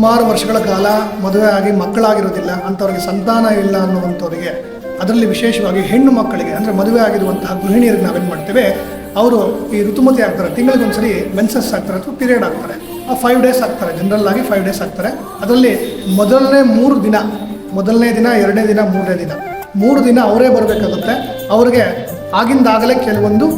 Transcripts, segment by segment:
ಸುಮಾರು ವರ್ಷಗಳ ಕಾಲ ಮದುವೆ ಆಗಿ ಮಕ್ಕಳಾಗಿರೋದಿಲ್ಲ ಅಂಥವ್ರಿಗೆ ಸಂತಾನ ಇಲ್ಲ ಅನ್ನುವಂಥವ್ರಿಗೆ ಅದರಲ್ಲಿ ವಿಶೇಷವಾಗಿ ಹೆಣ್ಣು ಮಕ್ಕಳಿಗೆ, ಅಂದರೆ ಮದುವೆ ಆಗಿರುವಂತಹ ಗೃಹಿಣಿಯರಿಗೆ ನಾವೇನು ಮಾಡ್ತೇವೆ, ಅವರು ಈ ಋತುಮತಿ ಆಗ್ತಾರೆ, ತಿಂಗಳಿಗೊಂದ್ಸರಿ ಮೆನ್ಸಸ್ ಆಗ್ತಾರೆ ಅಥವಾ ಪೀರಿಯಡ್ ಆಗ್ತಾರೆ. ಆ ಫೈವ್ ಡೇಸ್ ಆಗ್ತಾರೆ ಜನರಲ್ ಆಗಿ ಫೈವ್ ಡೇಸ್ ಆಗ್ತಾರೆ. ಅದರಲ್ಲಿ ಮೊದಲನೇ ಮೂರು ದಿನ, ಮೊದಲನೇ ದಿನ, ಎರಡನೇ ದಿನ, ಮೂರನೇ ದಿನ. ಮೂರು ದಿನ ಅವರೇ ಬರಬೇಕಾಗುತ್ತೆ. ಅವರಿಗೆ ಆಗಿಂದಾಗಲೇ ಕೆಲವೊಂದು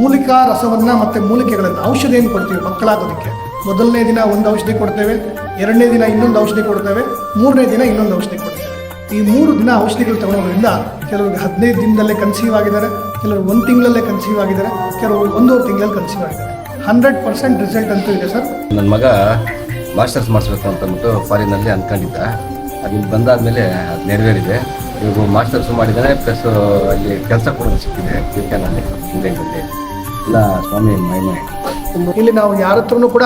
ಮೂಲಿಕಾ ರಸವನ್ನು ಮತ್ತು ಮೂಲಿಕೆಗಳನ್ನು ಔಷಧಿಯನ್ನು ಕೊಡ್ತೀವಿ ಮಕ್ಕಳಾಗೋದಕ್ಕೆ. ಮೊದಲನೇ ದಿನ ಒಂದು ಔಷಧಿ ಕೊಡ್ತೇವೆ, ಎರಡನೇ ದಿನ ಇನ್ನೊಂದು ಔಷಧಿ ಕೊಡ್ತೇವೆ, ಮೂರನೇ ದಿನ ಇನ್ನೊಂದು ಔಷಧಿ ಕೊಡ್ತೇವೆ. ಈ ಮೂರು ದಿನ ಔಷಧಿಗಳು ತಗೊಳ್ಳೋದ್ರಿಂದ ಕೆಲವರು ಹದಿನೈದು ದಿನದಲ್ಲೇ ಕನ್ಸೀವ್ ಆಗಿದ್ದಾರೆ, ಕೆಲವರು ಒಂದು ತಿಂಗಳಲ್ಲೇ ಕನ್ಸೀವ್ ಆಗಿದ್ದಾರೆ, ಕೆಲವರು ಒಂದೂವರೆ ತಿಂಗಳಲ್ಲಿ ಕನ್ಸೀವ್ ಆಗಿದ್ದಾರೆ. ಹಂಡ್ರೆಡ್ ಪರ್ಸೆಂಟ್ ರಿಸಲ್ಟ್ ಅಂತೂ ಇದೆ ಸರ್. ನನ್ನ ಮಗ ಮಾಸ್ಟರ್ಸ್ ಮಾಡಿಸ್ಬೇಕು ಅಂತಂದ್ಬಿಟ್ಟು ಫಾರಿನಲ್ಲಿ ಅಂದ್ಕೊಂಡಿದ್ದ ಅದು ಬಂದಾದಮೇಲೆ ಅದು ನೆರವೇರಿದೆ. ಇವರು ಮಾಸ್ಟರ್ಸ್ ಮಾಡಿದ್ದಾನೆ ಪ್ಲಸ್ ಅಲ್ಲಿ ಕೆಲಸ ಕೂಡ ಸಿಕ್ಕಿದೆ ಕ್ರಿಕೆನಲ್ಲಿ ಇಂಗ್ಲೆಂಡಲ್ಲಿ ಎಲ್ಲ ಸ್ವಾಮಿ ಮಹಿಮೆ. ಇಲ್ಲಿ ನಾವು ಯಾರ ಕೂಡ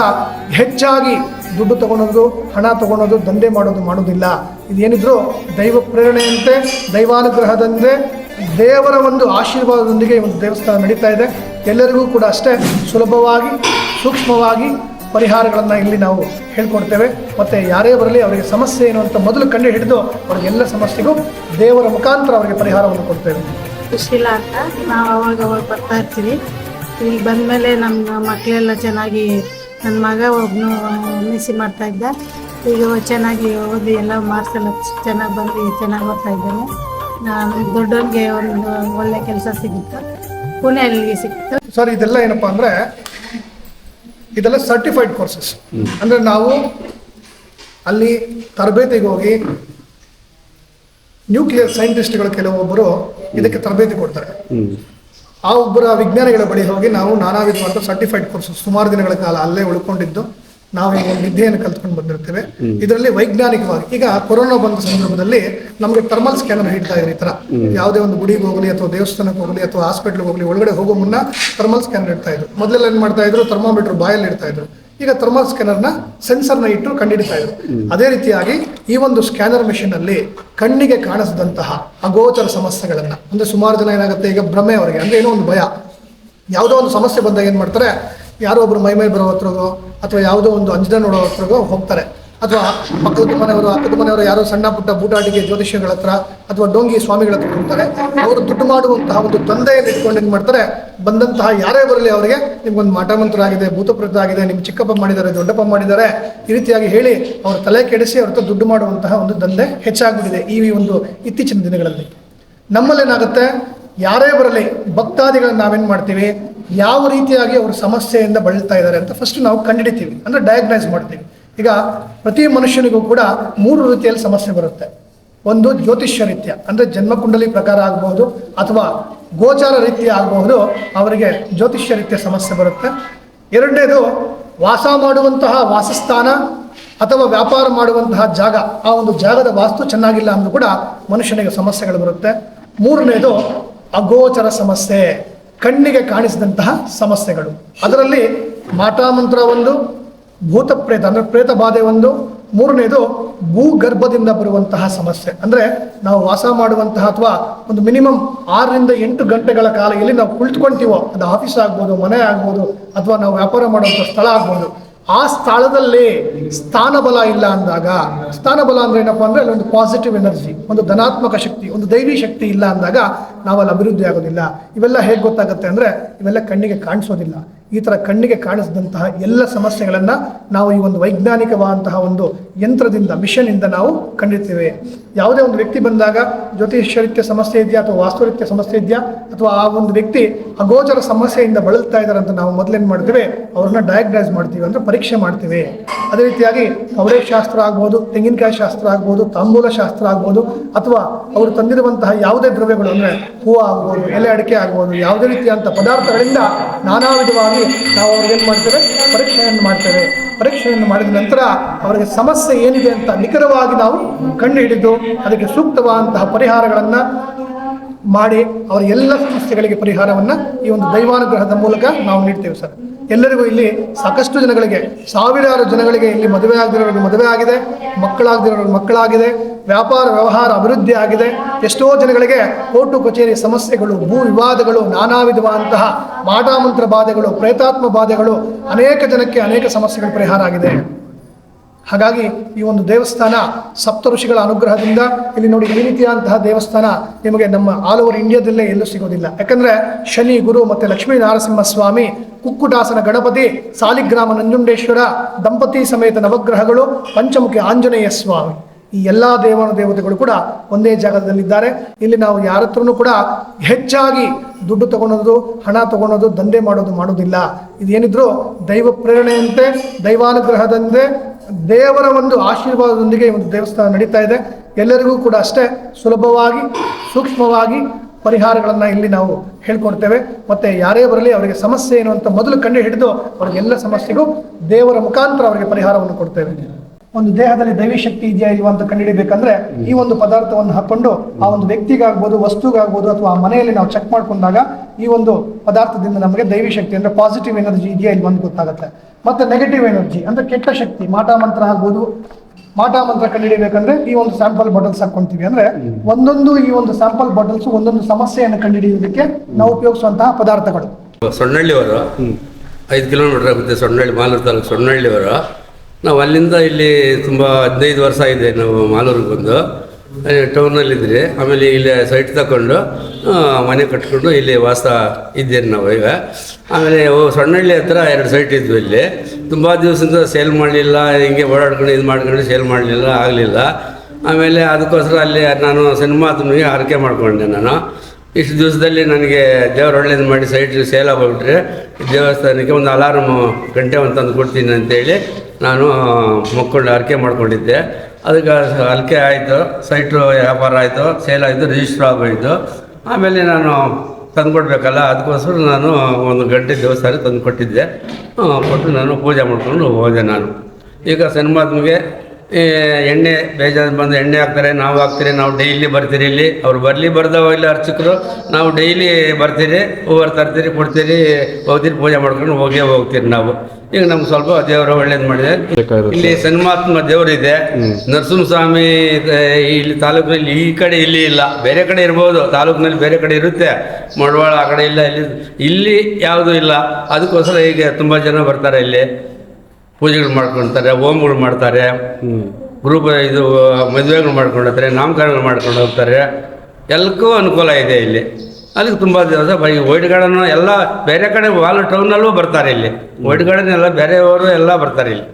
ಹೆಚ್ಚಾಗಿ ದುಡ್ಡು ತಗೊಳೋದು ಹಣ ತಗೊಳೋದು ದಂಧೆ ಮಾಡೋದು ಮಾಡೋದಿಲ್ಲ. ಇದೇನಿದ್ರು ದೈವ ಪ್ರೇರಣೆಯಂತೆ, ದೈವಾನುಗ್ರಹದಂತೆ, ದೇವರ ಒಂದು ಆಶೀರ್ವಾದದೊಂದಿಗೆ ಈ ಒಂದು ದೇವಸ್ಥಾನ ನಡೀತಾ ಇದೆ. ಎಲ್ಲರಿಗೂ ಕೂಡ ಅಷ್ಟೇ ಸುಲಭವಾಗಿ, ಸೂಕ್ಷ್ಮವಾಗಿ ಪರಿಹಾರಗಳನ್ನು ಇಲ್ಲಿ ನಾವು ಹೇಳ್ಕೊಡ್ತೇವೆ. ಮತ್ತು ಯಾರೇ ಬರಲಿ ಅವರಿಗೆ ಸಮಸ್ಯೆ ಏನು ಅಂತ ಮೊದಲು ಕಂಡು ಹಿಡಿದು ಅವರಿಗೆಲ್ಲ ಸಮಸ್ಯೆಗೂ ದೇವರ ಮುಖಾಂತರ ಅವರಿಗೆ ಪರಿಹಾರವನ್ನು ಕೊಡ್ತೇವೆ. ಸುಶೀಲಾ ಅಂತ ನಾವು ಅವಾಗ ಅವಾಗ ಬರ್ತಾ ಇರ್ತೀವಿ. ಇಲ್ಲಿ ಬಂದಮೇಲೆ ನಮ್ಮ ಮಕ್ಕಳೆಲ್ಲ ಚೆನ್ನಾಗಿ ನನ್ನ ಮಗ ಒಬ್ಬನು ಎಂ ಎಸ್ ಸಿ ಮಾಡ್ತಾ ಇದ್ದ. ಈಗ ಚೆನ್ನಾಗಿ ಓದಿ ಎಲ್ಲ ಮಾರ್ಕ್ಸ್ ಎಲ್ಲ ಚೆನ್ನಾಗಿ ಬಂದು ಚೆನ್ನಾಗಿ ಓದ್ತಾ ಇದ್ದಾನೆ. ನಾನು ದೊಡ್ಡವನಿಗೆ ಒಂದು ಒಳ್ಳೆ ಕೆಲಸ ಸಿಗುತ್ತೆ. ಪುಣೆಯಲ್ಲಿ ಸಿಗುತ್ತೆ ಸರ್ ಇದೆಲ್ಲ ಏನಪ್ಪ ಅಂದರೆ ಇದೆಲ್ಲ ಸರ್ಟಿಫೈಡ್ ಕೋರ್ಸಸ್ ಅಂದರೆ ನಾವು ಅಲ್ಲಿ ತರಬೇತಿಗೆ ಹೋಗಿ ನ್ಯೂಕ್ಲಿಯರ್ ಸೈಂಟಿಸ್ಟ್ಗಳು ಕೆಲವೊಬ್ಬರು ಇದಕ್ಕೆ ತರಬೇತಿ ಕೊಡ್ತಾರೆ. ಆ ಒಬ್ಬರ ವಿಜ್ಞಾನಿಗಳ ಬಳಿ ಹೋಗಿ ನಾವು ನಾನಾ ವಿಧವಾದ ಸರ್ಟಿಫೈಡ್ ಕೋರ್ಸ್ ಸುಮಾರು ದಿನಗಳ ಕಾಲ ಅಲ್ಲೇ ಉಳ್ಕೊಂಡಿದ್ದು ನಾವು ಈಗ ಒಂದು ವಿದ್ಯೆಯನ್ನು ಕಲ್ತ್ಕೊಂಡು ಬಂದಿರ್ತೇವೆ ಇದರಲ್ಲಿ ವೈಜ್ಞಾನಿಕವಾಗಿ ಈಗ ಕೊರೋನಾ ಬಂದ ಸಂದರ್ಭದಲ್ಲಿ ನಮಗೆ ಥರ್ಮಲ್ ಸ್ಕ್ಯಾನರ್ ಹಿಡ್ತಾ ಇದ್ರೆ ಈ ತರ. ಯಾವುದೇ ಒಂದು ಗುಡಿಗೆ ಹೋಗಲಿ ಅಥವಾ ದೇವಸ್ಥಾನಕ್ಕೆ ಹೋಗಲಿ ಅಥವಾ ಹಾಸ್ಪಿಟ್ಲ್ಗೆ ಹೋಗಲಿ ಒಳಗಡೆ ಹೋಗೋ ಮುನ್ನ ಥರ್ಮಲ್ ಸ್ಕ್ಯಾನರ್ ಇಡ್ತಾ ಇದ್ರು. ಮೊದಲೆಲ್ಲ ಏನ್ ಮಾಡ್ತಾ ಇದ್ರು? ಥರ್ಮಾಮೀಟರ್ ಬಾಯಲ್ಲಿ ಇಡ್ತಾ ಇದ್ರು. ಈಗ ಥರ್ಮಲ್ ಸ್ಕ್ಯಾನರ್ನ ಸೆನ್ಸರ್ನ ಇಟ್ಟು ಕಂಡುಹಿಡಿತಾ ಇದ್ರು. ಅದೇ ರೀತಿಯಾಗಿ ಈ ಒಂದು ಸ್ಕ್ಯಾನರ್ ಮೆಷಿನ್ ಅಲ್ಲಿ ಕಣ್ಣಿಗೆ ಕಾಣಿಸದಂತಹ ಅಗೋಚರ ಸಮಸ್ಯೆಗಳನ್ನ, ಅಂದ್ರೆ ಸುಮಾರು ಜನ ಏನಾಗುತ್ತೆ ಈಗ ಭ್ರಮೆ ಅವರಿಗೆ, ಅಂದ್ರೆ ಏನೋ ಒಂದು ಭಯ. ಯಾವುದೋ ಒಂದು ಸಮಸ್ಯೆ ಬಂದಾಗ ಏನು ಮಾಡ್ತಾರೆ, ಯಾರೋ ಒಬ್ರು ಮೈ ಬರೋ ಹತ್ರಗೋ, ಅಥವಾ ಯಾವುದೋ ಒಂದು ಅಂಜನ ನೋಡೋ ಹತ್ರಗೋ ಹೋಗ್ತಾರೆ. ಅಥವಾ ಪಕ್ಕದ ಮನೆಯವರು, ಅಕ್ಕದ ಮನೆಯವರು ಯಾರೋ ಸಣ್ಣ ಪುಟ್ಟ ಬೂಟಾಟಿಗೆ ಜ್ಯೋತಿಷ್ಯಗಳ ಹತ್ರ ಅಥವಾ ಡೋಂಗಿ ಸ್ವಾಮಿಗಳ ಹತ್ರ ಹೋಗ್ತಾರೆ. ಅವರು ದುಡ್ಡು ಮಾಡುವಂತಹ ಒಂದು ತಂದೆಯನ್ನು ಇಟ್ಕೊಂಡು ಏನು ಮಾಡ್ತಾರೆ? ಬಂದಂತಹ ಯಾರೇ ಬರಲಿ ಅವರಿಗೆ ನಿಮ್ಗೊಂದು ಮಾಟ ಮಂತ್ರ ಆಗಿದೆ ಭೂತಪ್ರೇತ ಆಗಿದೆ ನಿಮ್ಮ ಚಿಕ್ಕಪ್ಪ ಮಾಡಿದ್ದಾರೆ, ದೊಡ್ಡಪ್ಪ ಮಾಡಿದ್ದಾರೆ, ಈ ರೀತಿಯಾಗಿ ಹೇಳಿ ಅವ್ರ ತಲೆ ಕೆಡಿಸಿ ಅವ್ರ ಹತ್ರ ದುಡ್ಡು ಮಾಡುವಂತಹ ಒಂದು ದಂಧೆ ಹೆಚ್ಚಾಗ್ಬಿಟ್ಟಿದೆ ಈ ಒಂದು ಇತ್ತೀಚಿನ ದಿನಗಳಲ್ಲಿ. ನಮ್ಮಲ್ಲೇನಾಗುತ್ತೆ ಯಾರೇ ಬರಲಿ ಭಕ್ತಾದಿಗಳನ್ನ ನಾವೇನು ಮಾಡ್ತೀವಿ? ಯಾವ ರೀತಿಯಾಗಿ ಅವ್ರ ಸಮಸ್ಯೆಯಿಂದ ಬಳಲ್ತಾ ಇದ್ದಾರೆ ಅಂತ ಫಸ್ಟ್ ನಾವು ಕಂಡುಹಿಡಿತೀವಿ. ಅಂದರೆ ಡಯಾಗ್ನೈಸ್ ಮಾಡ್ತೀವಿ. ಈಗ ಪ್ರತಿ ಮನುಷ್ಯನಿಗೂ ಕೂಡ ಮೂರು ರೀತಿಯಲ್ಲಿ ಸಮಸ್ಯೆ ಬರುತ್ತೆ. ಒಂದು ಜ್ಯೋತಿಷ್ಯ ರೀತಿಯ, ಅಂದರೆ ಜನ್ಮಕುಂಡಲಿ ಪ್ರಕಾರ ಆಗಬಹುದು, ಅಥವಾ ಗೋಚಾರ ರೀತಿಯ ಆಗಬಹುದು, ಅವರಿಗೆ ಜ್ಯೋತಿಷ್ಯ ರೀತಿಯ ಸಮಸ್ಯೆ ಬರುತ್ತೆ. ಎರಡನೇದು, ವಾಸ ಮಾಡುವಂತಹ ವಾಸಸ್ಥಾನ ಅಥವಾ ವ್ಯಾಪಾರ ಮಾಡುವಂತಹ ಜಾಗ, ಆ ಒಂದು ಜಾಗದ ವಾಸ್ತು ಚೆನ್ನಾಗಿಲ್ಲ ಅಂದ್ರೂ ಕೂಡ ಮನುಷ್ಯನಿಗೆ ಸಮಸ್ಯೆಗಳು ಬರುತ್ತೆ. ಮೂರನೇದು, ಅಗೋಚರ ಸಮಸ್ಯೆ, ಕಣ್ಣಿಗೆ ಕಾಣಿಸಿದಂತಹ ಸಮಸ್ಯೆಗಳು. ಅದರಲ್ಲಿ ಮಾಟಾಮಂತ್ರ ಒಂದು ಭೂತ ಪ್ರೇತ ಅಂದ್ರೆ ಪ್ರೇತ ಬಾಧೆ ಒಂದು. ಮೂರನೇದು, ಭೂಗರ್ಭದಿಂದ ಬರುವಂತಹ ಸಮಸ್ಯೆ. ಅಂದ್ರೆ ನಾವು ವಾಸ ಮಾಡುವಂತಹ ಅಥವಾ ಒಂದು ಮಿನಿಮಮ್ ಆರರಿಂದ ಎಂಟು ಗಂಟೆಗಳ ಕಾಲ ಎಲ್ಲಿ ನಾವು ಕುಳಿತುಕೊಂತೀವೋ, ಅದು ಆಫೀಸ್ ಆಗ್ಬೋದು, ಮನೆ ಆಗ್ಬೋದು, ಅಥವಾ ನಾವು ವ್ಯಾಪಾರ ಮಾಡುವಂಥ ಸ್ಥಳ ಆಗ್ಬೋದು, ಆ ಸ್ಥಳದಲ್ಲಿ ಸ್ಥಾನಬಲ ಇಲ್ಲ ಅಂದಾಗ, ಸ್ಥಾನಬಲ ಅಂದ್ರೆ ಏನಪ್ಪಾ ಅಂದ್ರೆ ಒಂದು ಪಾಸಿಟಿವ್ ಎನರ್ಜಿ ಒಂದು ಧನಾತ್ಮಕ ಶಕ್ತಿ, ಒಂದು ದೈವಿ ಶಕ್ತಿ ಇಲ್ಲ ಅಂದಾಗ ನಾವಲ್ಲಿ ಅಭಿವೃದ್ಧಿ ಆಗೋದಿಲ್ಲ. ಇವೆಲ್ಲ ಹೇಗೆ ಗೊತ್ತಾಗುತ್ತೆ ಅಂದರೆ ಇವೆಲ್ಲ ಕಣ್ಣಿಗೆ ಕಾಣಿಸೋದಿಲ್ಲ. ಈ ಥರ ಕಣ್ಣಿಗೆ ಕಾಣಿಸಿದಂತಹ ಎಲ್ಲ ಸಮಸ್ಯೆಗಳನ್ನು ನಾವು ಈ ಒಂದು ವೈಜ್ಞಾನಿಕವಾದಂತಹ ಒಂದು ಯಂತ್ರದಿಂದ ಮಿಷನಿಂದ ನಾವು ಕಂಡಿರ್ತೇವೆ. ಯಾವುದೇ ಒಂದು ವ್ಯಕ್ತಿ ಬಂದಾಗ ಜ್ಯೋತಿಷ್ಯರಿತ್ಯ ಸಮಸ್ಯೆ ಇದೆಯಾ ಅಥವಾ ವಾಸ್ತುರಿತ್ಯ ಸಮಸ್ಯೆ ಇದೆಯಾ ಅಥವಾ ಆ ಒಂದು ವ್ಯಕ್ತಿ ಅಗೋಚರ ಸಮಸ್ಯೆಯಿಂದ ಬಳಲ್ತಾ ಇದ್ದಾರೆ ಅಂತ ನಾವು ಮೊದಲೇನು ಮಾಡ್ತೇವೆ, ಅವ್ರನ್ನ ಡಯಾಗ್ನೈಸ್ ಮಾಡ್ತೀವಿ ಅಂದ್ರೆ ಪರೀಕ್ಷೆ ಮಾಡ್ತೀವಿ. ಅದೇ ರೀತಿಯಾಗಿ ಅವರೇ ಶಾಸ್ತ್ರ ಆಗ್ಬೋದು, ತೆಂಗಿನಕಾಯಿ ಶಾಸ್ತ್ರ ಆಗ್ಬೋದು, ತಾಂಬೂಲ ಶಾಸ್ತ್ರ ಆಗ್ಬೋದು, ಅಥವಾ ಅವರು ತಂದಿರುವಂತಹ ಯಾವುದೇ ದ್ರವ್ಯಗಳು ಅಂದರೆ ಹೂವು ಆಗ್ಬೋದು ಎಲೆ ಅಡಿಕೆ ಆಗ್ಬೋದು, ಯಾವುದೇ ರೀತಿಯಾದಂಥ ಪದಾರ್ಥಗಳಿಂದ ನಾನಾ ವಿಧವಾಗಿ ನಾವು ಅವ್ರಿಗೆ ಏನು ಮಾಡ್ತೇವೆ? ಪರೀಕ್ಷೆಯನ್ನು ಮಾಡ್ತೇವೆ. ಪರೀಕ್ಷೆಯನ್ನು ಮಾಡಿದ ನಂತರ ಅವರಿಗೆ ಸಮಸ್ಯೆ ಏನಿದೆ ಅಂತ ನಿಖರವಾಗಿ ನಾವು ಕಂಡು ಹಿಡಿದು ಅದಕ್ಕೆ ಸೂಕ್ತವಾದಂತಹ ಪರಿಹಾರಗಳನ್ನು ಮಾಡಿ ಅವರ ಎಲ್ಲ ಸಮಸ್ಯೆಗಳಿಗೆ ಪರಿಹಾರವನ್ನು ಈ ಒಂದು ದೈವಾನುಗ್ರಹದ ಮೂಲಕ ನಾವು ನೀಡ್ತೇವೆ ಸರ್. ಎಲ್ಲರಿಗೂ ಇಲ್ಲಿ ಸಾಕಷ್ಟು ಜನಗಳಿಗೆ, ಸಾವಿರಾರು ಜನಗಳಿಗೆ ಇಲ್ಲಿ ಮದುವೆ ಆಗದಿರೋರಿಗೆ ಮದುವೆ ಆಗಿದೆ, ಮಕ್ಕಳಾಗದಿರೋರಿಗೆ ಮಕ್ಕಳಾಗಿದೆ, ವ್ಯಾಪಾರ, ವ್ಯವಹಾರ ಅಭಿವೃದ್ಧಿ ಆಗಿದೆ. ಎಷ್ಟೋ ಜನಗಳಿಗೆ ಕೋರ್ಟು ಕಚೇರಿ ಸಮಸ್ಯೆಗಳು, ಭೂ ವಿವಾದಗಳು, ನಾನಾ ವಿಧವಾದಂತಹ ಮಾಟಾಮಂತ್ರ ಬಾಧೆಗಳು, ಪ್ರೇತಾತ್ಮ ಬಾಧೆಗಳು, ಅನೇಕ ಜನಕ್ಕೆ ಅನೇಕ ಸಮಸ್ಯೆಗಳು ಪರಿಹಾರ ಆಗಿದೆ. ಹಾಗಾಗಿ ಈ ಒಂದು ದೇವಸ್ಥಾನ ಸಪ್ತ ಋಷಿಗಳ ಅನುಗ್ರಹದಿಂದ ಇಲ್ಲಿ ನೋಡಿ ಈ ರೀತಿಯಾದಂತಹ ದೇವಸ್ಥಾನ ನಿಮಗೆ ನಮ್ಮ ಆಲ್ ಓವರ್ ಇಂಡಿಯಾದಲ್ಲೇ ಎಲ್ಲೂ ಸಿಗೋದಿಲ್ಲ. ಯಾಕಂದ್ರೆ ಶನಿ, ಗುರು ಮತ್ತೆ ಲಕ್ಷ್ಮೀ ನಾರಸಿಂಹ ಸ್ವಾಮಿ, ಕುಕ್ಕುಟಾಸನ ಗಣಪತಿ, ಸಾಲಿಗ್ರಾಮ ನಂಜುಂಡೇಶ್ವರ, ದಂಪತಿ ಸಮೇತ ನವಗ್ರಹಗಳು, ಪಂಚಮುಖಿ ಆಂಜನೇಯ ಸ್ವಾಮಿ ಈ ಎಲ್ಲ ದೇವಾನು ದೇವತೆಗಳು ಕೂಡ ಒಂದೇ ಜಾಗದಲ್ಲಿದ್ದಾರೆ. ಇಲ್ಲಿ ನಾವು ಯಾರ ಹತ್ರನೂ ಕೂಡ ಹೆಚ್ಚಾಗಿ ದುಡ್ಡು ತಗೊಳೋದು, ಹಣ ತಗೊಳೋದು, ದಂಧೆ ಮಾಡೋದು ಮಾಡೋದಿಲ್ಲ ಇದೇನಿದ್ರು ದೈವ ಪ್ರೇರಣೆಯಂತೆ, ದೈವಾನುಗ್ರಹದಂತೆ ದೇವರ ಒಂದು ಆಶೀರ್ವಾದದೊಂದಿಗೆ ಈ ಒಂದು ದೇವಸ್ಥಾನ ನಡೀತಾ ಇದೆ. ಎಲ್ಲರಿಗೂ ಕೂಡ ಅಷ್ಟೇ ಸುಲಭವಾಗಿ, ಸೂಕ್ಷ್ಮವಾಗಿ ಪರಿಹಾರಗಳನ್ನು ಇಲ್ಲಿ ನಾವು ಹೇಳ್ಕೊಡ್ತೇವೆ. ಮತ್ತೆ ಯಾರೇ ಬರಲಿ ಅವರಿಗೆ ಸಮಸ್ಯೆ ಏನು ಅಂತ ಮೊದಲು ಕಂಡು ಹಿಡಿದು ಅವರಿಗೆಲ್ಲ ಸಮಸ್ಯೆಗೂ ದೇವರ ಮುಖಾಂತರ ಅವರಿಗೆ ಪರಿಹಾರವನ್ನು ಕೊಡ್ತೇವೆ. ಒಂದು ದೇಹದಲ್ಲಿ ದೈವಿ ಶಕ್ತಿ ಇದೆಯಾ ಇಲ್ವಾ ಅಂತ ಕಂಡುಹಿಡಿಬೇಕಂದ್ರೆ ಈ ಒಂದು ಪದಾರ್ಥವನ್ನು ಹಾಕೊಂಡು ಆ ಒಂದು ವ್ಯಕ್ತಿಗಾಗ್ಬೋದು, ವಸ್ತುಗಾಗ್ಬೋದು ಅಥವಾ ಆ ಮನೆಯಲ್ಲಿ ನಾವು ಚೆಕ್ ಮಾಡ್ಕೊಂಡಾಗ ಈ ಒಂದು ಪದಾರ್ಥದಿಂದ ನಮಗೆ ದೈವಿ ಶಕ್ತಿ ಅಂದ್ರೆ ಪಾಸಿಟಿವ್ ಎನರ್ಜಿ ಇದೆಯಾ ಇಲ್ವಾ ಅಂತ ಗೊತ್ತಾಗುತ್ತೆ. ಮತ್ತೆ ನೆಗೆಟಿವ್ ಎನರ್ಜಿ ಅಂದರೆ ಕೆಟ್ಟ ಶಕ್ತಿ. ಮಾಟ ಮಂತ್ರ ಆಗ್ಬೋದು. ಮಾಟ ಮಂತ್ರ ಕಂಡುಹಿಡಿಬೇಕಂದ್ರೆ ಈ ಒಂದು ಸ್ಯಾಂಪಲ್ ಬಾಟಲ್ಸ್ ಹಾಕೊಂತೀವಿ ಅಂದ್ರೆ ಒಂದೊಂದು ಈ ಒಂದು ಸ್ಯಾಂಪಲ್ ಬಾಟಲ್ಸ್ ಒಂದೊಂದು ಸಮಸ್ಯೆಯನ್ನು ಕಂಡುಹಿಡಿಯೋದಕ್ಕೆ ನಾವು ಉಪಯೋಗಿಸುವಂತಹ ಪದಾರ್ಥಗಳು. ಸೊಣ್ಣಳ್ಳಿಯವರು ಐದು ಕಿಲೋಮೀಟರ್ ಆಗುತ್ತೆ ಸೊಣ್ಣಳ್ಳಿ ಮಾಲೂರು ತಾಲೂಕು ಸೊಣ್ಣಳ್ಳಿಯವರು ನಾವು ಅಲ್ಲಿಂದ ಇಲ್ಲಿ ತುಂಬ ಹದಿನೈದು ವರ್ಷ ಇದೆ ನಾವು ಮಾಲೂರಿಗೆ ಬಂದು. ಟೌನಲ್ಲಿದ್ರಿ ಆಮೇಲೆ ಇಲ್ಲಿ ಸೈಟ್ ತಗೊಂಡು ಮನೆ ಕಟ್ಕೊಂಡು ಇಲ್ಲಿ ವಾಸ ಇದ್ದೇನೆ ನಾವು ಈಗ. ಆಮೇಲೆ ಸಣ್ಣಹಳ್ಳಿ ಹತ್ರ ಎರಡು ಸೈಟ್ ಇದ್ವು ಇಲ್ಲಿ. ತುಂಬ ದಿವಸದಿಂದ ಸೇಲ್ ಮಾಡಲಿಲ್ಲ, ಹಿಂಗೆ ಓಡಾಡ್ಕೊಂಡು ಇದು ಮಾಡ್ಕೊಂಡು ಸೇಲ್ ಮಾಡಲಿಲ್ಲ, ಆಗಲಿಲ್ಲ. ಆಮೇಲೆ ಅದಕ್ಕೋಸ್ಕರ ಅಲ್ಲಿ ನಾನು ಸಿನಿಮಾತ್ಮನಿಗೆ ಆರೈಕೆ ಮಾಡ್ಕೊಂಡೆ ನಾನು. ಇಷ್ಟು ದಿವಸದಲ್ಲಿ ನನಗೆ ದೇವ್ರ ಒಳ್ಳೇದು ಮಾಡಿ ಸೈಟ್ ಸೇಲ್ ಆಗೋಗ್ಬಿಟ್ರೆ ದೇವಸ್ಥಾನಕ್ಕೆ ಒಂದು ಅಲಾರಮ್ ಗಂಟೆ ಒಂದು ತಂದು ಕೊಡ್ತೀನಿ ಅಂತೇಳಿ ನಾನು ಮಕ್ಕೊಂಡು ಅರ್ಕೆ ಮಾಡ್ಕೊಂಡಿದ್ದೆ. ಅದಕ್ಕೆ ಅಲ್ಕೆ ಆಯಿತು ಸೈಟು ವ್ಯಾಪಾರ ಆಯಿತು ಸೇಲ್ ಆಯಿತು ರಿಜಿಸ್ಟರ್ ಆಗೋಯಿತು. ಆಮೇಲೆ ನಾನು ತಂದುಕೊಡ್ಬೇಕಲ್ಲ, ಅದಕ್ಕೋಸ್ಕರ ನಾನು ಒಂದು ಗಂಟೆ ದೇವಸ್ಥಾನ ತಂದು ಕೊಟ್ಟಿದ್ದೆ ಕೊಟ್ಟು ನಾನು ಪೂಜೆ ಮಾಡ್ಕೊಂಡು ಹೋದೆ ನಾನು. ಈಗ ಸನ್ಮಾತ್ಮಗೆ ಎಣ್ಣೆ ಬೇಜಾರು ಬಂದು ಎಣ್ಣೆ ಹಾಕ್ತಾರೆ ನಾವು ಹಾಕ್ತೀರಿ ನಾವು ಡೈಲಿ ಬರ್ತೀರಿ ಇಲ್ಲಿ. ಅವ್ರು ಬರಲಿ ಬರ್ದವ ಇಲ್ಲ ಅರ್ಚಕರು ನಾವು ಡೈಲಿ ಬರ್ತೀರಿ ಹೂವರು ತರ್ತೀರಿ ಕೊಡ್ತೀರಿ ಹೋಗ್ತೀರಿ ಪೂಜೆ ಮಾಡ್ಕೊಂಡು ಹೋಗೇ ಹೋಗ್ತೀರಿ ನಾವು. ಈಗ ನಮ್ಗೆ ಸ್ವಲ್ಪ ದೇವರು ಒಳ್ಳೇದು ಮಾಡಿದೆ. ಇಲ್ಲಿ ಸನ್ಮಾತ್ಮ ದೇವರಿದೆ ನರಸಿಂಹಸ್ವಾಮಿ ಇಲ್ಲಿ ತಾಲೂಕಿನಲ್ಲಿ ಈ ಕಡೆ ಇಲ್ಲಿ ಇಲ್ಲ. ಬೇರೆ ಕಡೆ ಇರ್ಬೋದು. ತಾಲೂಕಿನಲ್ಲಿ ಬೇರೆ ಕಡೆ ಇರುತ್ತೆ. ಮಡವಾಳ ಆ ಕಡೆ ಇಲ್ಲ ಇಲ್ಲಿ ಇಲ್ಲಿ ಯಾವುದೂ ಇಲ್ಲ. ಅದಕ್ಕೋಸ್ಕರ ಈಗ ತುಂಬ ಜನ ಬರ್ತಾರೆ ಇಲ್ಲಿ. ಪೂಜೆಗಳು ಮಾಡ್ಕೊಳ್ತಾರೆ ಓಮ್ಗಳು ಮಾಡ್ತಾರೆ ಗ್ರೂಪ್ ಇದು ಮದುವೆಗಳು ಮಾಡ್ಕೊಂಡಿರ್ತಾರೆ ನಾಮಕರಣಗಳು ಮಾಡ್ಕೊಂಡು ಹೋಗ್ತಾರೆ. ಎಲ್ಲಕ್ಕೂ ಅನುಕೂಲ ಇದೆ ಇಲ್ಲಿ. ಅದಕ್ಕೆ ತುಂಬ ದಿವಸ ಬೈ ವೈಟ್ ಗಾರ್ಡನ್ ಎಲ್ಲ ಬೇರೆ ಕಡೆ ವಾಲ್ ಟೌನಲ್ಲೂ ಬರ್ತಾರೆ ಇಲ್ಲಿ. ವೈಟ್ ಗಾರ್ಡನ್ ಎಲ್ಲ ಬೇರೆಯವರು ಎಲ್ಲ ಬರ್ತಾರೆ ಇಲ್ಲಿ.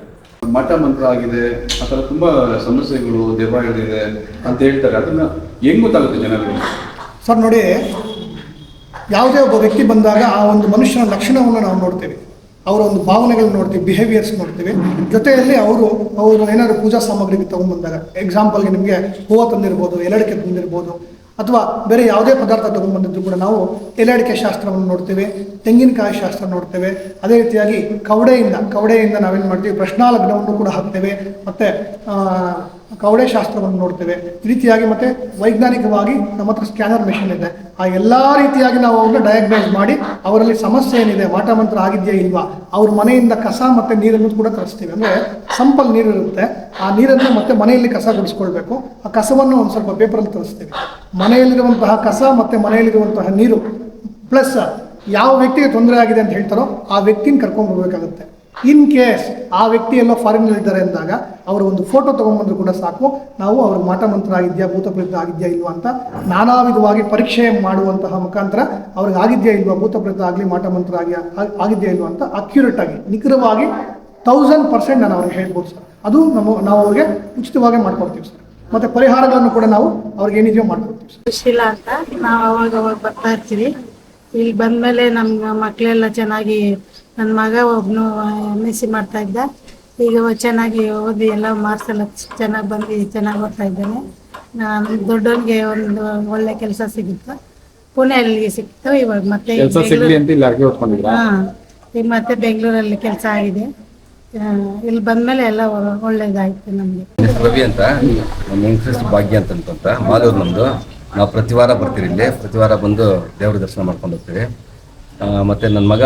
ಮಠ ಮಂತ್ರ ಆಗಿದೆ ಆ ಥರ ತುಂಬ ಸಮಸ್ಯೆಗಳು ದೇವಾಲಯಗಳಿದೆ ಅಂತ ಹೇಳ್ತಾರೆ. ಅದನ್ನ ಹೆಂಗ್ ಗೊತ್ತಾಗುತ್ತೆ ಜನರಿಗೆ? ಸರ್ ನೋಡಿ ಯಾವುದೇ ಒಬ್ಬ ವ್ಯಕ್ತಿ ಬಂದಾಗ ಆ ಒಂದು ಮನುಷ್ಯನ ಲಕ್ಷಣವನ್ನು ನಾವು ನೋಡ್ತೀವಿ. ಅವರ ಒಂದು ಭಾವನೆಗಳನ್ನ ನೋಡ್ತೀವಿ ಬಿಹೇವಿಯರ್ಸ್ ನೋಡ್ತೀವಿ. ಜೊತೆಯಲ್ಲಿ ಅವರು ಅವರು ಏನಾದ್ರು ಪೂಜಾ ಸಾಮಗ್ರಿಗೆ ತಗೊಂಡ್ಬಂದಾಗ ಎಕ್ಸಾಂಪಲ್ಗೆ ನಿಮಗೆ ಹೂವು ತಂದಿರ್ಬೋದು, ಎಲಡಿಕೆ ತಂದಿರ್ಬೋದು, ಅಥವಾ ಬೇರೆ ಯಾವುದೇ ಪದಾರ್ಥ ತಗೊಂಡ್ಬಂದಿದ್ರು ಕೂಡ ನಾವು ಎಲೆಡಿಕೆ ಶಾಸ್ತ್ರವನ್ನು ನೋಡ್ತೇವೆ, ತೆಂಗಿನಕಾಯಿ ಶಾಸ್ತ್ರ ನೋಡ್ತೇವೆ. ಅದೇ ರೀತಿಯಾಗಿ ಕವಡೆಯಿಂದ ಕವಡೆಯಿಂದ ನಾವೇನು ಮಾಡ್ತೀವಿ, ಪ್ರಶ್ನಾಲಗ್ನವನ್ನು ಕೂಡ ಹಾಕ್ತೇವೆ. ಮತ್ತು ಕವಡೆ ಶಾಸ್ತ್ರವನ್ನು ನೋಡ್ತೇವೆ. ಈ ರೀತಿಯಾಗಿ ಮತ್ತೆ ವೈಜ್ಞಾನಿಕವಾಗಿ ನಮ್ಮ ಹತ್ರ ಸ್ಕ್ಯಾನರ್ ಮೆಷಿನ್ ಇದೆ. ಆ ಎಲ್ಲ ರೀತಿಯಾಗಿ ನಾವು ಅವ್ರನ್ನ ಡಯಾಗ್ನೈಸ್ ಮಾಡಿ, ಅವರಲ್ಲಿ ಸಮಸ್ಯೆ ಏನಿದೆ, ವಾಟಮಂತ್ರ ಆಗಿದೆಯಾ ಇಲ್ವಾ, ಅವ್ರ ಮನೆಯಿಂದ ಕಸ ಮತ್ತೆ ನೀರನ್ನು ಕೂಡ ತರಿಸ್ತೀವಿ. ಅಂದ್ರೆ ಸಂಪಲ್ ನೀರು ಇರುತ್ತೆ ಆ ನೀರನ್ನು ಮತ್ತೆ ಮನೆಯಲ್ಲಿ ಕಸ ಗುಡಿಸ್ಕೊಳ್ಬೇಕು ಆ ಕಸವನ್ನು ಒಂದು ಸ್ವಲ್ಪ ಪೇಪರಲ್ಲಿ ತರಿಸ್ತೀವಿ. ಮನೆಯಲ್ಲಿರುವಂತಹ ಕಸ ಮತ್ತೆ ಮನೆಯಲ್ಲಿರುವಂತಹ ನೀರು ಪ್ಲಸ್ ಯಾವ ವ್ಯಕ್ತಿಗೆ ತೊಂದರೆ ಆಗಿದೆ ಅಂತ ಹೇಳ್ತಾರೋ, ಆ ವ್ಯಕ್ತಿನ ಕರ್ಕೊಂಡು ಬರ್ಬೇಕಾಗುತ್ತೆ. ಇನ್ ಕೇಸ್ ಆ ವ್ಯಕ್ತಿ ಎಲ್ಲ ಫಾರಿನ್ ಇದ್ದಾರೆ ಅಂದಾಗ ಅವರ ಒಂದು ಫೋಟೋ ತಗೊಂಡ್ಬಂದ್ರು ಕೂಡ ಸಾಕು. ನಾವು ಅವ್ರ ಮಾಟ ಮಂತ್ರ ಆಗಿದ್ಯಾ ಭೂತ ಪ್ರೇತ ಆಗಿದ್ಯಾ ಇಲ್ವಾ ಅಂತ ನಾನಾ ವಿಧವಾಗಿ ಪರೀಕ್ಷೆ ಮಾಡುವಂತಹ ಮುಖಾಂತರ ಅವ್ರಿಗೆ ಆಗಿದ್ಯಾ ಇಲ್ವಾ ಭೂತ ಪ್ರೇತ ಆಗಲಿ ಮಾಟ ಮಂತ್ರ ಆಗಿ ಆಗ್- ಆಗಿದ್ಯಾ ಇಲ್ವಾ ಅಂತ ಅಕ್ಯುರೇಟ್ ಆಗಿ, ನಿಖರವಾಗಿ ತೌಸಂಡ್ ಪರ್ಸೆಂಟ್ ನಾನು ಅವ್ರಿಗೆ ಹೇಳ್ಬೋದು ಸರ್. ಅದು ನಮ್ಮ, ನಾವು ಅವ್ರಿಗೆ ಉಚಿತವಾಗಿ ಮಾಡ್ಕೊಡ್ತೀವಿ ಸರ್. ಮತ್ತೆ ಪರಿಹಾರಗಳನ್ನು ಕೂಡ ನಾವು ಅವ್ರಿಗೆ ಏನಿದೆಯೋ ಮಾಡ್ಕೊಡ್ತೀವಿ ಸರ್. ಖುಷಿಲ್ಲ ಅಂತ. ನಾವು ಅವಾಗ ಅವಾಗ ಬರ್ತಾ ಇರ್ತೀವಿ. ಇಲ್ಲಿ ಬಂದ್ಮೇಲೆ ನಮ್ಮ ಮಕ್ಕಳೆಲ್ಲ ಚೆನ್ನಾಗಿ ನನ್ನ ಮಗ ಒಬ್ನು ಎಂ ಎಸ್ ಸಿ ಮಾಡ್ತಾ ಇದ್ದ. ಈಗ ಚೆನ್ನಾಗಿ ಓದಿ ಎಲ್ಲ ಮಾರ್ಕ್ಸ್ ಎಲ್ಲ ಚೆನ್ನಾಗಿ ಬಂದು ಚೆನ್ನಾಗಿ ಓದ್ತಾ ಇದ್ದಾನೆ. ನಾನು ದೊಡ್ಡವನಿಗೆ ಒಂದು ಒಳ್ಳೆ ಕೆಲಸ ಸಿಗುತ್ತೆ. ಪುಣೆಯಲ್ಲಿ ಸಿಕ್ತು ಇವಾಗ ಮತ್ತೆ ಈಗ ಕೆಲಸ ಸಿಗ್ಲಿ ಅಂತ ಇಲ್ಲಿ ಅರ್ಗೆ ಹೊತ್ಕೊಂಡಿದ್ರ ಹಾ ಈಗ ಮತ್ತೆ ಬೆಂಗಳೂರಲ್ಲಿ ಕೆಲಸ ಆಗಿದೆ. ಆ, ಇಲ್ಲಿ ಬಂದ್ಮೇಲೆ ಎಲ್ಲ ಒ- ಒಳ್ಳೇದಾಯ್ತು ನಮಗೆ. ಹೆಸರು ರವಿ ಅಂತ ನಮ್ಮ ಹೆಂಗಸರು ಭಾಗ್ಯ ಅಂತ ಅಂತ ಮಾಲೂರು ಪ್ರತಿವಾರ ನಾವು ಪ್ರತಿ ವಾರ ಬರ್ತೀವಿ ಇಲ್ಲಿ. ಪ್ರತಿ ವಾರ ಬಂದು ದೇವ್ರ ದರ್ಶನ ಮಾಡ್ಕೊಂಡು ಹೋಗ್ತೀವಿ. ಆ, ಮತ್ತೆ ನನ್ನ ಮಗ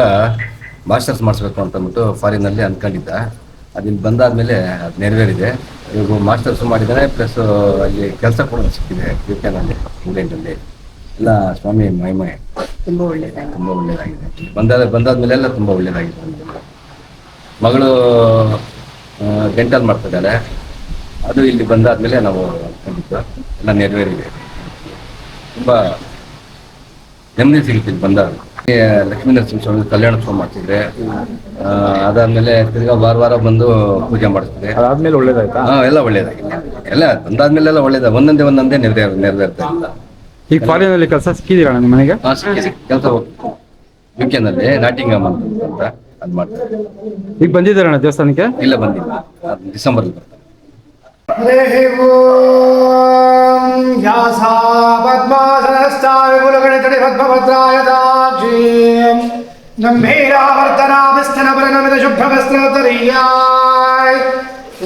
ಮಾಸ್ಟರ್ಸ್ ಮಾಡಿಸ್ಬೇಕು ಅಂತ ಅಂದ್ಬಿಟ್ಟು ಫಾರಿನಲ್ಲಿ ಅಂದ್ಕೊಂಡಿದ್ದ. ಅದಿಲ್ಲಿ ಬಂದಾದ್ಮೇಲೆ ಅದು ನೆರವೇರಿದೆ. ಇವಾಗ ಮಾಸ್ಟರ್ಸ್ ಮಾಡಿದ್ದಾನೆ ಪ್ಲಸ್ ಅಲ್ಲಿ ಕೆಲಸ ಕೂಡ ಸಿಕ್ಕಿದೆ ಯು ಕೆನಲ್ಲಿ ಇಂಗ್ಲೆಂಡಲ್ಲಿ. ಎಲ್ಲ ಸ್ವಾಮಿ ಮಹಿಮೆ ತುಂಬ ಒಳ್ಳೆಯದಾಗಿದೆ ತುಂಬ ಒಳ್ಳೆಯದಾಗಿದೆ ಬಂದಾದ ಬಂದಾದ್ಮೇಲೆ ಎಲ್ಲ ತುಂಬ ಒಳ್ಳೆಯದಾಗಿದೆ. ಮಗಳು ಡೆಂಟಲ್ ಮಾಡ್ತಿದ್ದಾರೆ ಅದು ಇಲ್ಲಿ ಬಂದಾದ್ಮೇಲೆ ನಾವು ಎಲ್ಲ ನೆರವೇರಿದೆ. ತುಂಬ ನೆಮ್ಮದಿ ಸಿಗುತ್ತೆ ಇಲ್ಲಿ ಬಂದಾಗ. ಲಕ್ಷ್ಮೀ ನರಸಿಂಹ ಸ್ವಾಮಿ ಕಲ್ಯಾಣೋತ್ಸವ ಮಾಡ್ತಿದ್ರೆ ಆ, ಅದಾದ್ಮೇಲೆ ತಿರ್ಗಾ ವಾರ ವಾರ ಬಂದು ಪೂಜೆ ಮಾಡಿಸ್ತಿದೆ ಅದಾದ್ಮೇಲೆ ಒಳ್ಳೇದಾಯ್ತಾ? ಹಾ ಎಲ್ಲ ಒಳ್ಳೇದಾಗಿದೆ. ಎಲ್ಲ ಬಂದಾದ್ಮೇಲೆ ಎಲ್ಲ ಒಳ್ಳೇದ ಒಂದೊಂದೇ ಒಂದೊಂದೇ ನೆರವೇರ್ ನೆರವೇರ್ತಾ ಇಲ್ಲ ಈಗ ಫಾರಿನ್ ಅಲ್ಲಿ ಕೆಲಸ ಸಿಕ್ಕಿದೀರಾ ನಿಮ್ಮ ಮನೆಗೆ? ಕೆಲಸ ಯು ನಲ್ಲಿ ನಾಟಿಂಗಮ್ ಅಂತ ಅದ್ ಮಾಡ್ತಾರೆ. ಈಗ ಬಂದಿದ್ದಾರಣ ದೇವಸ್ಥಾನಕ್ಕೆ? ಇಲ್ಲ ಬಂದಿಲ್ಲ. ಡಿಸೆಂಬರ್ ಬರ್ತಾರೆ. ध्यासा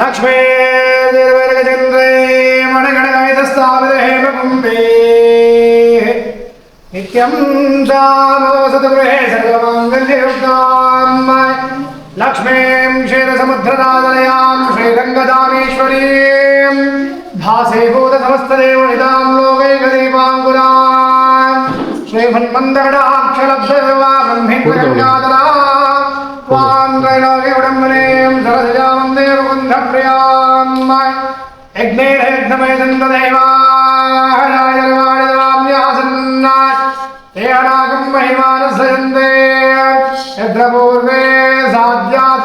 लक्ष्मे निर्वर्गचन्द्रे मणिगणगणितस्ताविदहेमकुम्भे नित्यं सामो सतगृहे सर्वमाङ्गल्ययुक्ताम् लक्ष्मीं क्षीरसमुद्रदादनयां श्रीरङ्गदामेश्वरीम् ஆசைபூத சமஸ்தரேவ நிதாம் லோகை கதீபாங்குராம் ஸ்ரீமன்மந்தகட ஆக்ஷலப்தர்வா பிரம்மிங்கரங்காதரா வாந்திரலோகே உடம்பனேம் சரசஜாமந்தே முகுந்த பிரியாம்மாய் யக்னேரேக்னமே சந்த தேவாயர்வாணிராம்யாசன்னாய் தேனாகம் மகிமான சயந்தே யத்ர பூர்வே சாத்யாத்